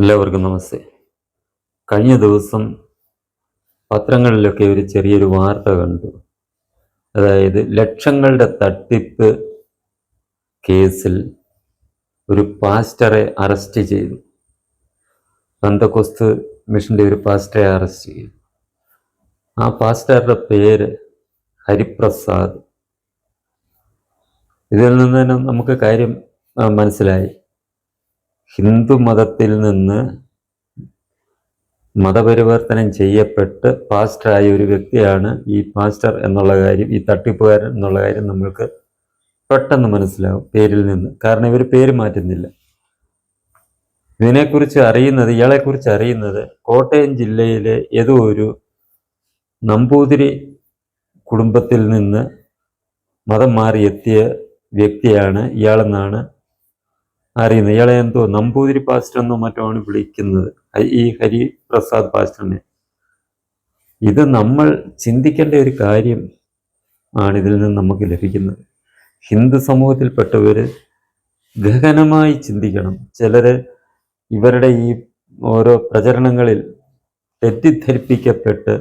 എല്ലാവർക്കും നമസ്തേ. കഴിഞ്ഞ ദിവസം പത്രങ്ങളിലൊക്കെ ഒരു ചെറിയൊരു വാർത്ത കണ്ടു. അതായത് ലക്ഷങ്ങളുടെ തട്ടിപ്പ് കേസിൽ ഒരു പാസ്റ്ററെ അറസ്റ്റ് ചെയ്തു. പന്തക്കൊസ്ത് മിഷന്റെ ഒരു പാസ്റ്ററെ അറസ്റ്റ് ചെയ്തു. ആ പാസ്റ്ററുടെ പേര് ഹരിപ്രസാദ്. ഇതിൽ നിന്ന് തന്നെ നമുക്ക് കാര്യം മനസ്സിലായി. ഹിന്ദു മതത്തിൽ നിന്ന് മതപരിവർത്തനം ചെയ്യപ്പെട്ട് പാസ്റ്ററായ ഒരു വ്യക്തിയാണ് ഈ പാസ്റ്റർ എന്നുള്ള കാര്യം ഈ തട്ടിപ്പുകാരൻ എന്നുള്ള കാര്യം നമ്മൾക്ക് പെട്ടെന്ന് മനസ്സിലാവും പേരിൽ നിന്ന്. കാരണം ഇവർ പേര് മാറ്റുന്നില്ല. ഇതിനെക്കുറിച്ച് അറിയുന്നത് ഇയാളെക്കുറിച്ച് അറിയുന്നത് കോട്ടയം ജില്ലയിലെ ഏതോ ഒരു നമ്പൂതിരി കുടുംബത്തിൽ നിന്ന് മതം മാറിയെത്തിയ വ്യക്തിയാണ് ഇയാളെന്നാണ് അറിയുന്നത്. ഇയാളെ എന്തോ നമ്പൂതിരി പാസ്റ്റർ എന്നോ മറ്റോ ആണ് വിളിക്കുന്നത് ഈ ഹരി പ്രസാദ് പാസ്റ്ററിനെ ഇത് നമ്മൾ ചിന്തിക്കേണ്ട ഒരു കാര്യം ആണ് ഇതിൽ നിന്ന് നമുക്ക് ലഭിക്കുന്നത്. ഹിന്ദു സമൂഹത്തിൽപ്പെട്ടവർ ഗഹനമായി ചിന്തിക്കണം. ചിലര് ഇവരുടെ ഈ ഓരോ പ്രചരണങ്ങളിൽ തെറ്റിദ്ധരിപ്പിക്കപ്പെട്ട്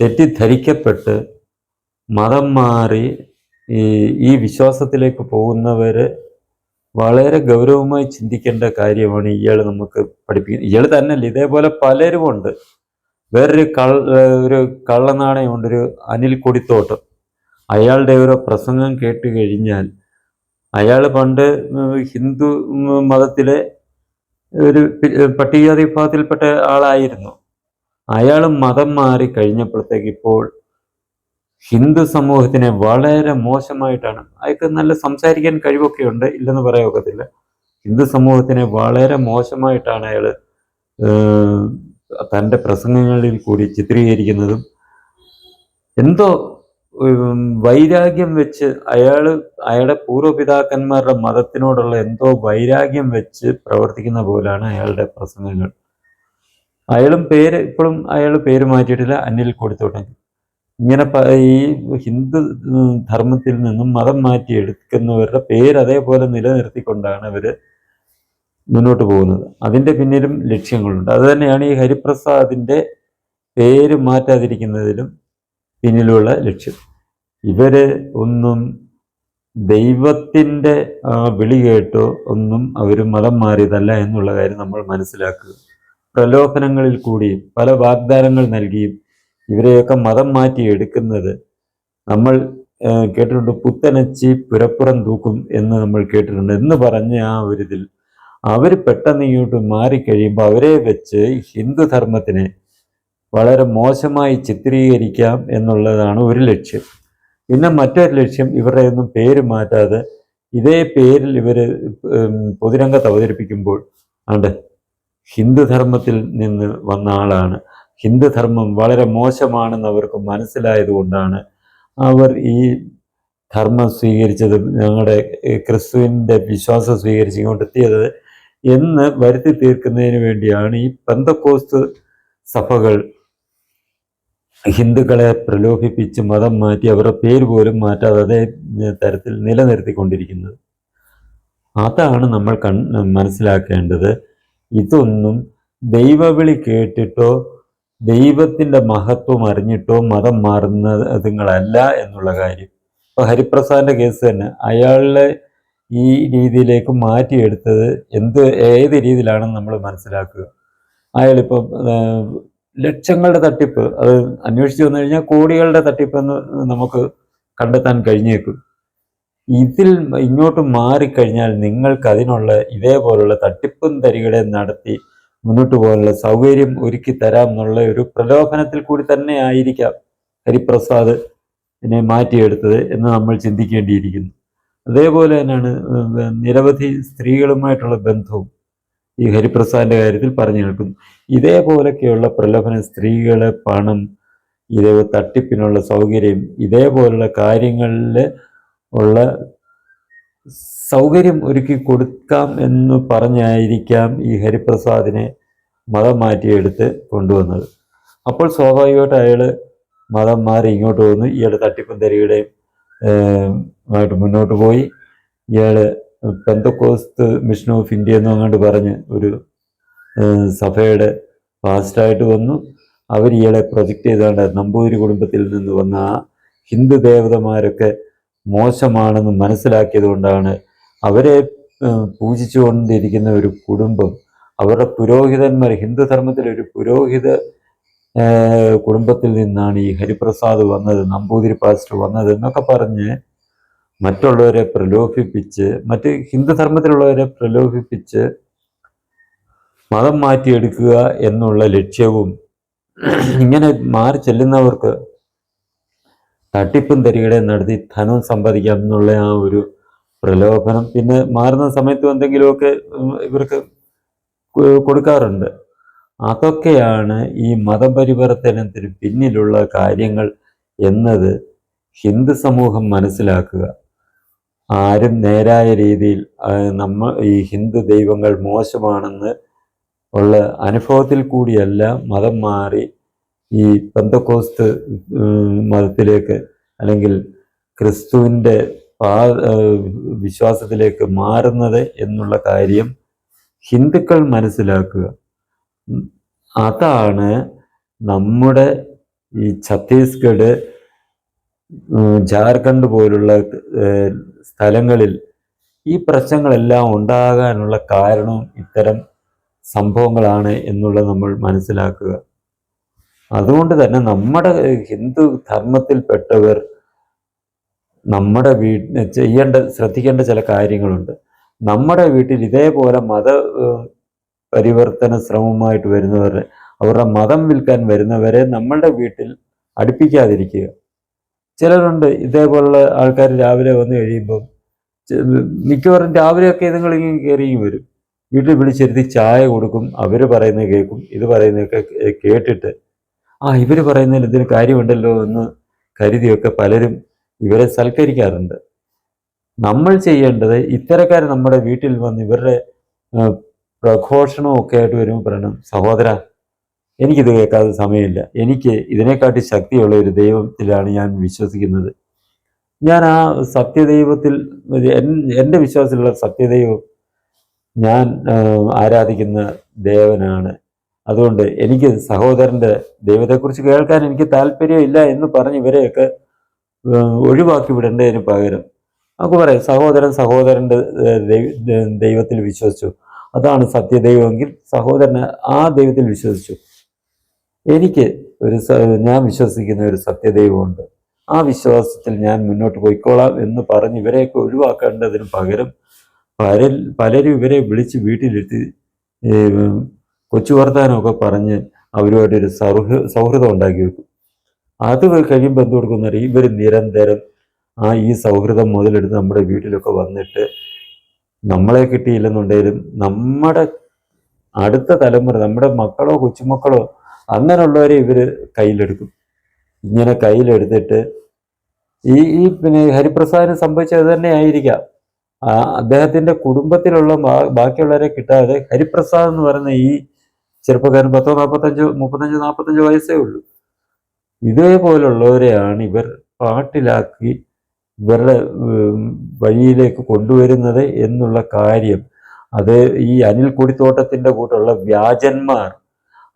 തെറ്റിദ്ധരിക്കപ്പെട്ട് മതം മാറി ഈ വിശ്വാസത്തിലേക്ക് പോകുന്നവര് വളരെ ഗൗരവമായി ചിന്തിക്കേണ്ട കാര്യമാണ് ഇയാൾ നമുക്ക് പഠിപ്പിക്കുന്നത്. ഇയാൾ തന്നെയല്ല ഇതേപോലെ പലരുമുണ്ട് വേറൊരു കള്ള ഒരു കള്ളനാണയമുണ്ട് ഒരു അനിൽ കൊടിത്തോട്ടം. അയാളുടെ ഓരോ പ്രസംഗം കേട്ട് കഴിഞ്ഞാൽ അയാൾ പണ്ട് ഹിന്ദു മതത്തിലെ ഒരു പട്ടികജാതി വിഭാഗത്തിൽപ്പെട്ട ആളായിരുന്നു. അയാൾ മതം മാറി കഴിഞ്ഞപ്പോഴത്തേക്ക് ഇപ്പോൾ ഹിന്ദു സമൂഹത്തിനെ വളരെ മോശമായിട്ടാണ്. അയാൾക്ക് നല്ല സംസാരിക്കാൻ കഴിവൊക്കെ ഉണ്ട് ഇല്ലെന്ന് പറയാൻ ഹിന്ദു സമൂഹത്തിനെ വളരെ മോശമായിട്ടാണ് അയാൾ തന്റെ പ്രസംഗങ്ങളിൽ കൂടി ചിത്രീകരിക്കുന്നതും. എന്തോ വൈരാഗ്യം വെച്ച് അയാൾ അയാളുടെ പൂർവപിതാക്കന്മാരുടെ മതത്തിനോടുള്ള എന്തോ വൈരാഗ്യം വെച്ച് പ്രവർത്തിക്കുന്ന പോലാണ് അയാളുടെ പ്രസംഗങ്ങൾ. അയാളും പേര് ഇപ്പോഴും അയാൾ പേര് മാറ്റിയിട്ടില്ല അനിൽ കൊടുത്തോട്ടെ ഇങ്ങനെ ഈ ഹിന്ദു ധർമ്മത്തിൽ നിന്നും മതം മാറ്റി എടുക്കുന്നവരുടെ പേര് അതേപോലെ നിലനിർത്തിക്കൊണ്ടാണ് അവർ മുന്നോട്ട് പോകുന്നത്. അതിന്റെ പിന്നിലും ലക്ഷ്യങ്ങളുണ്ട്. അത് തന്നെയാണ് ഈ ഹരിപ്രസാദിന്റെ പേര് മാറ്റാതിരിക്കുന്നതിലും പിന്നിലുള്ള ലക്ഷ്യം. ഇവർ ഒന്നും ദൈവത്തിന്റെ വിളി കേട്ടോ ഒന്നും അവർ മതം മാറിയതല്ല എന്നുള്ള കാര്യം നമ്മൾ മനസ്സിലാക്കുക. പ്രലോഭനങ്ങളിൽ കൂടിയും പല വാഗ്ദാനങ്ങൾ നൽകിയും ഇവരെയൊക്കെ മതം മാറ്റി എടുക്കുന്നത് നമ്മൾ കേട്ടിട്ടുണ്ട് പുത്തനച്ചി പുരപ്പുറം തൂക്കും എന്ന് നമ്മൾ കേട്ടിട്ടുണ്ട്. എന്ന് പറഞ്ഞ ആ ഒരു ഇതിൽ അവർ പെട്ടെന്ന് ഇങ്ങോട്ട് മാറിക്കഴിയുമ്പോൾ അവരെ വെച്ച് ഹിന്ദു ധർമ്മത്തിനെ വളരെ മോശമായി ചിത്രീകരിക്കാം എന്നുള്ളതാണ് ഒരു ലക്ഷ്യം. പിന്നെ മറ്റൊരു ലക്ഷ്യം ഇവരുടെ ഒന്നും പേര് മാറ്റാതെ ഇതേ പേരിൽ ഇവർ പൊതുരംഗത്ത് അവതരിപ്പിക്കുമ്പോൾ ആണ്ട് ഹിന്ദുധർമ്മത്തിൽ നിന്ന് വന്ന ആളാണ്. ഹിന്ദുധർമ്മം വളരെ മോശമാണെന്ന് അവർക്ക് മനസ്സിലായത് കൊണ്ടാണ് അവർ ഈ ധർമ്മം സ്വീകരിച്ചത് ഞങ്ങളുടെ ക്രിസ്തുവിന്റെ വിശ്വാസം സ്വീകരിച്ച് കൊണ്ടെത്തിയത് എന്ന് വരുത്തി തീർക്കുന്നതിന് വേണ്ടിയാണ് ഈ പെന്തക്കോസ്ത് സഭകൾ ഹിന്ദുക്കളെ പ്രലോഭിപ്പിച്ച് മതം മാറ്റി അവരുടെ പേര് പോലും മാറ്റാതെ അതേ തരത്തിൽ നിലനിർത്തിക്കൊണ്ടിരിക്കുന്നത്. അതാണ് നമ്മൾ കൺ മനസ്സിലാക്കേണ്ടത്. ഇതൊന്നും ദൈവവിളി കേട്ടിട്ടോ ദൈവത്തിന്റെ മഹത്വം അറിഞ്ഞിട്ടോ മതം മാറുന്നതുങ്ങളല്ല എന്നുള്ള കാര്യം. ഇപ്പോൾ ഹരിപ്രസാദിന്റെ കേസ് തന്നെ. അയാളെ ഈ രീതിയിലേക്ക് മാറ്റിയെടുത്തത് എന്ത് ഏത് രീതിയിലാണെന്ന് നമ്മൾ മനസ്സിലാക്കുക. അയാളിപ്പം ലക്ഷങ്ങളുടെ തട്ടിപ്പ് അത് അന്വേഷിച്ച് വന്നു കഴിഞ്ഞാൽ കോടികളുടെ തട്ടിപ്പ് എന്ന് നമുക്ക് കണ്ടെത്താൻ കഴിഞ്ഞേക്കും. ഇതിൽ ഇങ്ങോട്ട് മാറിക്കഴിഞ്ഞാൽ നിങ്ങൾക്ക് അതിനുള്ള ഇതേപോലുള്ള തട്ടിപ്പും തരികളെ നടത്തി മുന്നോട്ട് പോകാനുള്ള സൗകര്യം ഒരുക്കി തരാം എന്നുള്ള ഒരു പ്രലോഭനത്തിൽ കൂടി തന്നെ ആയിരിക്കാം ഹരിപ്രസാദ് ഇതിനെ മാറ്റിയെടുത്തത് എന്ന് നമ്മൾ ചിന്തിക്കേണ്ടിയിരിക്കുന്നു. അതേപോലെ തന്നെയാണ് നിരവധി സ്ത്രീകളുമായിട്ടുള്ള ബന്ധവും ഈ ഹരിപ്രസാദിന്റെ കാര്യത്തിൽ പറഞ്ഞു കേൾക്കുന്നു. ഇതേപോലൊക്കെയുള്ള പ്രലോഭനം സ്ത്രീകളെ പണം ഇതേ തട്ടിപ്പിനുള്ള സൗകര്യം ഇതേപോലുള്ള കാര്യങ്ങളിൽ ഉള്ള സൗകര്യം ഒരുക്കി കൊടുക്കാം എന്ന് പറഞ്ഞായിരിക്കാം ഈ ഹരിപ്രസാദിനെ മതം മാറ്റിയെടുത്ത് കൊണ്ടുവന്നത്. അപ്പോൾ സ്വാഭാവികമായിട്ട് അയാൾ മതം മാറി ഇങ്ങോട്ട് വന്നു. ഇയാൾ തട്ടിപ്പും തരികയുടെയും ആയിട്ട് മുന്നോട്ട് പോയി. ഇയാൾ പെന്തക്കോസ്ത് മിഷൻ ഓഫ് ഇന്ത്യ എന്നും അങ്ങോട്ട് പറഞ്ഞ് ഒരു സഭയുടെ പാസ്റ്റായിട്ട് വന്നു. അവർ ഇയാളെ പ്രൊജക്റ്റ് ചെയ്താണ്ട് നമ്പൂതിരി കുടുംബത്തിൽ നിന്ന് വന്ന ആ ഹിന്ദു ദേവതമാരൊക്കെ മോശമാണെന്ന് മനസ്സിലാക്കിയത് കൊണ്ടാണ് അവരെ പൂജിച്ചുകൊണ്ടിരിക്കുന്ന ഒരു കുടുംബം അവരുടെ പുരോഹിതന്മാർ ഹിന്ദു ധർമ്മത്തിലെ ഒരു പുരോഹിത കുടുംബത്തിൽ നിന്നാണ് ഈ ഹരിപ്രസാദ് വന്നത് നമ്പൂതിരി പാസ്റ്റർ വന്നത് എന്നൊക്കെ പറഞ്ഞ് മറ്റുള്ളവരെ പ്രലോഭിപ്പിച്ച് മറ്റ് ഹിന്ദു ധർമ്മത്തിലുള്ളവരെ പ്രലോഭിപ്പിച്ച് മതം മാറ്റിയെടുക്കുക എന്നുള്ള ലക്ഷ്യവും ഇങ്ങനെ മാറി ചെല്ലുന്നവർക്ക് തട്ടിപ്പും തരികടയും നടത്തി ധനം സമ്പാദിക്കാം എന്നുള്ള ആ ഒരു പ്രലോഭനം. പിന്നെ മാറുന്ന സമയത്തും എന്തെങ്കിലുമൊക്കെ ഇവർക്ക് കൊടുക്കാറുണ്ട്. അതൊക്കെയാണ് ഈ മതപരിവർത്തനത്തിന് പിന്നിലുള്ള കാര്യങ്ങൾ എന്നത് ഹിന്ദു സമൂഹം മനസ്സിലാക്കുക. ആരും നേരായ രീതിയിൽ നമ്മൾ നമ്മ ഈ ഹിന്ദു ദൈവങ്ങൾ മോശമാണെന്ന് ഉള്ള അനുഭവത്തിൽ കൂടിയല്ല മതം മാറി ഈ പെന്തക്കോസ്ത് മതത്തിലേക്ക് അല്ലെങ്കിൽ ക്രിസ്തുവിന്റെ പാ വിശ്വാസത്തിലേക്ക് മാറുന്നത് എന്നുള്ള കാര്യം ഹിന്ദുക്കൾ മനസ്സിലാക്കുക. അതാണ് നമ്മുടെ ഈ ഛത്തീസ്ഗഡ് ജാർഖണ്ഡ് പോലുള്ള സ്ഥലങ്ങളിൽ ഈ പ്രശ്നങ്ങളെല്ലാം ഉണ്ടാകാനുള്ള കാരണവും ഇത്തരം സംഭവങ്ങളാണ് എന്നുള്ളത് നമ്മൾ മനസ്സിലാക്കുക. അതുകൊണ്ട് തന്നെ നമ്മുടെ ഹിന്ദു ധർമ്മത്തിൽപ്പെട്ടവർ നമ്മുടെ വീട്ടിൽ ചെയ്യേണ്ട ശ്രദ്ധിക്കേണ്ട ചില കാര്യങ്ങളുണ്ട്. നമ്മുടെ വീട്ടിൽ ഇതേപോലെ മത പരിവർത്തന ശ്രമമായിട്ട് വരുന്നവരെ അവരുടെ മതം വിൽക്കാൻ വരുന്നവരെ നമ്മളുടെ വീട്ടിൽ അടുപ്പിക്കാതിരിക്കുക. ചിലരുണ്ട് ഇതേപോലുള്ള ആൾക്കാർ രാവിലെ വന്നു കഴിയുമ്പം മിക്കവാറും രാവിലെയൊക്കെ ഇതുങ്ങളിൽ കയറിയും കയറി വരും. വീട്ടിൽ വിളിച്ചിരുത്തി ചായ കൊടുക്കും അവർ പറയുന്നത് കേൾക്കും ഇത് പറയുന്നതൊക്കെ കേട്ടിട്ട് ആ ഇവർ പറയുന്നതിൽ ഇതിന് കാര്യമുണ്ടല്ലോ എന്ന് കരുതിയൊക്കെ പലരും ഇവരെ സൽക്കരിക്കാറുണ്ട്. നമ്മൾ ചെയ്യേണ്ടത് ഇത്തരക്കാർ നമ്മുടെ വീട്ടിൽ വന്ന് ഇവരുടെ പ്രഘോഷണവും ഒക്കെ ആയിട്ട് വരുമ്പോൾ പറയണം സഹോദര എനിക്കിത് കേൾക്കാതെ സമയമില്ല. എനിക്ക് ഇതിനെക്കാട്ടി ശക്തിയുള്ള ഒരു ദൈവത്തിലാണ് ഞാൻ വിശ്വസിക്കുന്നത്. ഞാൻ ആ സത്യദൈവത്തിൽ എന്റെ വിശ്വാസത്തിലുള്ള സത്യദൈവം ഞാൻ ആരാധിക്കുന്ന ദേവനാണ്. അതുകൊണ്ട് എനിക്ക് സഹോദരന്റെ ദൈവത്തെക്കുറിച്ച് കേൾക്കാൻ എനിക്ക് താല്പര്യമില്ല എന്ന് പറഞ്ഞ് ഇവരെയൊക്കെ ഒഴിവാക്കി വിടേണ്ടതിന് പകരം നമുക്ക് പറയാം സഹോദരൻ സഹോദരന്റെ ദൈവത്തിൽ വിശ്വസിച്ചു. അതാണ് സത്യദൈവമെങ്കിൽ സഹോദരൻ ആ ദൈവത്തിൽ വിശ്വസിച്ചു. എനിക്ക് ഒരു ഞാൻ വിശ്വസിക്കുന്ന ഒരു സത്യദൈവമുണ്ട്. ആ വിശ്വാസത്തിൽ ഞാൻ മുന്നോട്ട് പോയിക്കോളാം എന്ന് പറഞ്ഞ് ഇവരെയൊക്കെ ഒഴിവാക്കേണ്ടതിന് പകരം പലരും ഇവരെ വിളിച്ച് വീട്ടിലിരുത്തി കൊച്ചു വർത്താനമൊക്കെ പറഞ്ഞ് അവരുമായിട്ടൊരു സൗഹൃ സൗഹൃദം ഉണ്ടാക്കി വെക്കും. അത് കഴിയുമ്പോൾ എന്ത് കൊടുക്കുന്ന ഇവർ നിരന്തരം ആ ഈ സൗഹൃദം മുതലെടുത്ത് നമ്മുടെ വീട്ടിലൊക്കെ വന്നിട്ട് നമ്മളെ കിട്ടിയില്ലെന്നുണ്ടെങ്കിലും നമ്മുടെ അടുത്ത തലമുറ നമ്മുടെ മക്കളോ കൊച്ചുമക്കളോ അങ്ങനെയുള്ളവരെ ഇവർ കയ്യിലെടുക്കും. ഇങ്ങനെ കയ്യിലെടുത്തിട്ട് ഈ ഈ പിന്നെ ഹരിപ്രസാദിന് സംഭവിച്ചത് തന്നെ ആയിരിക്കാം. അദ്ദേഹത്തിന്റെ കുടുംബത്തിലുള്ള ബാക്കിയുള്ളവരെ കിട്ടാതെ ഹരിപ്രസാദ് എന്ന് പറയുന്ന ഈ ചെറുപ്പക്കാരൻ പത്തോ നാൽപ്പത്തഞ്ചോ മുപ്പത്തഞ്ചോ നാൽപ്പത്തഞ്ചോ വയസ്സേ ഉള്ളൂ. ഇതേപോലുള്ളവരെയാണ് ഇവർ പാട്ടിലാക്കി ഇവരുടെ വഴിയിലേക്ക് കൊണ്ടുവരുന്നത് എന്നുള്ള കാര്യം. അത് ഈ അനിൽ കുടിത്തോട്ടത്തിന്റെ കൂട്ടുള്ള വ്യാജന്മാർ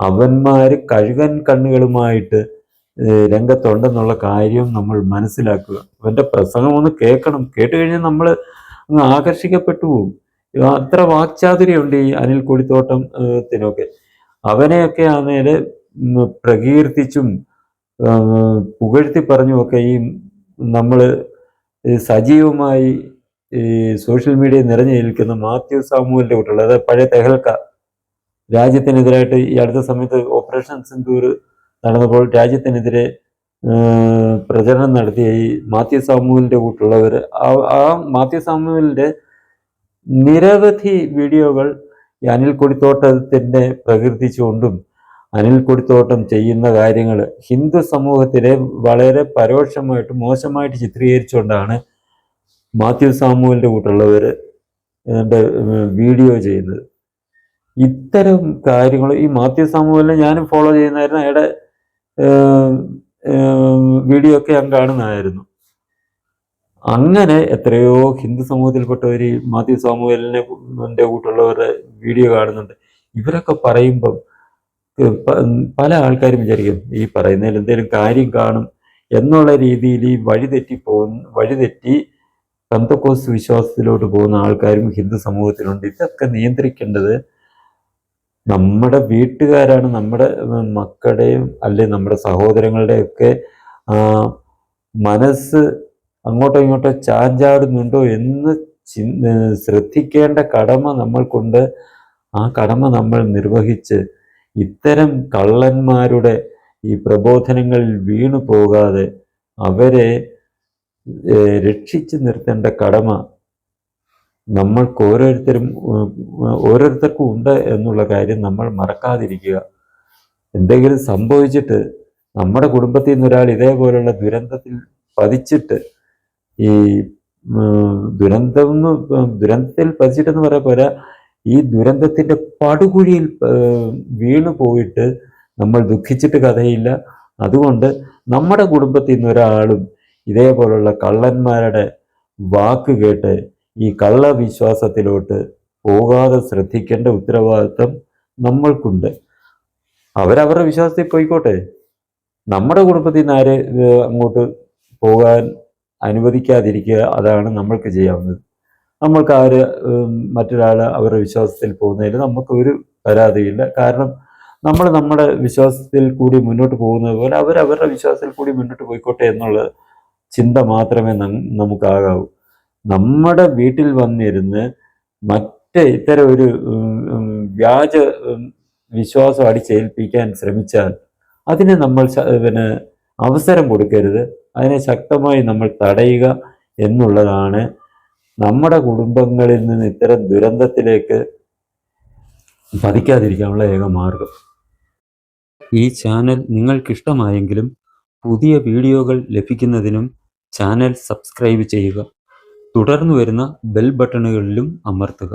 അവന്മാർ കഴുകൻ കണ്ണുകളുമായിട്ട് രംഗത്തുണ്ടെന്നുള്ള കാര്യം നമ്മൾ മനസ്സിലാക്കുക. അവന്റെ പ്രസംഗം ഒന്ന് കേൾക്കണം. കേട്ട് കഴിഞ്ഞാൽ നമ്മൾ ആകർഷിക്കപ്പെട്ടു പോകും അത്ര വാക്ചാതുര്യമുണ്ട് ഈ അനിൽ കുടിത്തോട്ടത്തിനൊക്കെ അവനെയൊക്കെ ഉം, പ്രകീർത്തിച്ചും പുകഴ്ത്തി പറഞ്ഞുമൊക്കെ ഈ നമ്മൾ സജീവമായി ഈ സോഷ്യൽ മീഡിയ നിറഞ്ഞു നിൽക്കുന്ന മാത്യു സാമുവലിന്റെ കുട്ടികൾ അതായത് പഴയ തെഹൽക്ക രാജ്യത്തിനെതിരായിട്ട് ഈ അടുത്ത സമയത്ത് ഓപ്പറേഷൻ സിന്ദൂർ നടന്നപ്പോൾ രാജ്യത്തിനെതിരെ പ്രചരണം നടത്തിയ ഈ മാത്യു സാമൂഹിന്റെ കൂട്ടുള്ളവർ ആ മാത്യു സാമൂഹിന്റെ നിരവധി വീഡിയോകൾ ഈ അനിൽ കൊടിത്തോട്ടത്തിന്റെ പ്രകൃതി ചൂണ്ടും അനിൽ കൊടിത്തോട്ടം ചെയ്യുന്ന കാര്യങ്ങൾ ഹിന്ദു സമൂഹത്തിലെ വളരെ പരോക്ഷമായിട്ട് മോശമായിട്ട് ചിത്രീകരിച്ചുകൊണ്ടാണ് മാത്യു സാമുവലിന്റെ കൂട്ടുള്ളവർ ഇതിന്റെ വീഡിയോ ചെയ്യുന്നത്. ഇത്തരം കാര്യങ്ങൾ ഈ മാത്യു സാമുവലിനെ ഞാനും ഫോളോ ചെയ്യുന്നതായിരുന്നു അയാളുടെ വീഡിയോ ഒക്കെ ഞാൻ കാണുന്നതായിരുന്നു. അങ്ങനെ എത്രയോ ഹിന്ദു സമൂഹത്തിൽപ്പെട്ടവർ മാത്യു സാമുവലിനെ എന്റെ കൂട്ടുള്ളവരുടെ വീഡിയോ കാണുന്നുണ്ട്. ഇവരൊക്കെ പറയുമ്പം പല ആൾക്കാരും വിചാരിക്കും ഈ പറയുന്നതിൽ എന്തെങ്കിലും കാര്യം കാണും എന്നുള്ള രീതിയിൽ ഈ വഴിതെറ്റി പോകുന്ന വഴിതെറ്റി കന്തക്കോസ് വിശ്വാസത്തിലോട്ട് പോകുന്ന ആൾക്കാരും ഹിന്ദു സമൂഹത്തിലുണ്ട്. ഇതൊക്കെ നിയന്ത്രിക്കേണ്ടത് നമ്മുടെ വീട്ടുകാരാണ് നമ്മുടെ മക്കളുടെയും അല്ലെ നമ്മുടെ സഹോദരങ്ങളുടെയൊക്കെ മനസ്സ് അങ്ങോട്ടോ ഇങ്ങോട്ടോ ചാഞ്ചാടുന്നുണ്ടോ എന്ന് ശ്രദ്ധിക്കേണ്ട കടമ നമ്മൾക്കുണ്ട്. ആ കടമ നമ്മൾ നിർവഹിച്ച് ഇത്തരം കള്ളന്മാരുടെ ഈ പ്രബോധനങ്ങളിൽ വീണു പോകാതെ അവരെ രക്ഷിച്ചു നിർത്തേണ്ട കടമ നമ്മൾക്ക് ഓരോരുത്തരും ഓരോരുത്തർക്കും ഉണ്ട് എന്നുള്ള കാര്യം നമ്മൾ മറക്കാതിരിക്കുക. എന്തെങ്കിലും സംഭവിച്ചിട്ട് നമ്മുടെ കുടുംബത്തിൽ നിന്നൊരാൾ ഇതേപോലുള്ള ദുരന്തത്തിൽ പതിച്ചിട്ട് ഈ ദുരന്തം എന്ന് ദുരന്തത്തിൽ പതിച്ചിട്ടെന്ന് പറയാൻ പോരാ ഈ ദുരന്തത്തിന്റെ പടുകുഴിയിൽ വീണു പോയിട്ട് നമ്മൾ ദുഃഖിച്ചിട്ട് കഥയില്ല. അതുകൊണ്ട് നമ്മുടെ കുടുംബത്തിൽ നിന്ന് ഒരാളും ഇതേപോലുള്ള കള്ളന്മാരുടെ വാക്ക് കേട്ട് ഈ കള്ളവിശ്വാസത്തിലോട്ട് പോകാതെ ശ്രദ്ധിക്കേണ്ട ഉത്തരവാദിത്വം നമ്മൾക്കുണ്ട്. അവരവരുടെ വിശ്വാസത്തിൽ പോയിക്കോട്ടെ. നമ്മുടെ കുടുംബത്തിൽ നിന്ന് ആര് അങ്ങോട്ട് പോകാൻ അനുവദിക്കാതിരിക്കുക അതാണ് നമ്മൾക്ക് ചെയ്യാവുന്നത്. നമ്മൾക്ക് ആര് മറ്റൊരാൾ അവരുടെ വിശ്വാസത്തിൽ പോകുന്നതിൽ നമുക്ക് ഒരു പരാതിയില്ല. കാരണം നമ്മൾ നമ്മുടെ വിശ്വാസത്തിൽ കൂടി മുന്നോട്ട് പോകുന്നത് പോലെ അവർ അവരുടെ വിശ്വാസത്തിൽ കൂടി മുന്നോട്ട് പോയിക്കോട്ടെ എന്നുള്ള ചിന്ത മാത്രമേ നമുക്കാകാവൂ. നമ്മുടെ വീട്ടിൽ വന്നിരുന്ന് മറ്റ് ഇത്തരം ഒരു വ്യാജ വിശ്വാസം അടിച്ചേൽപ്പിക്കാൻ ശ്രമിച്ചാൽ അതിന് നമ്മൾ പിന്നെ അവസരം കൊടുക്കരുത്. അതിനെ ശക്തമായി നമ്മൾ തടയുക എന്നുള്ളതാണ് നമ്മുടെ കുടുംബങ്ങളിൽ നിന്ന് ഇത്തരം ദുരന്തത്തിലേക്ക് പതിക്കാതിരിക്കാനുള്ള ഏക മാർഗം. ഈ ചാനൽ നിങ്ങൾക്കിഷ്ടമായെങ്കിലും പുതിയ വീഡിയോകൾ ലഭിക്കുന്നതിനും ചാനൽ സബ്സ്ക്രൈബ് ചെയ്യുക. തുടർന്ന് വരുന്ന ബെൽ ബട്ടണുകളിലും അമർത്തുക.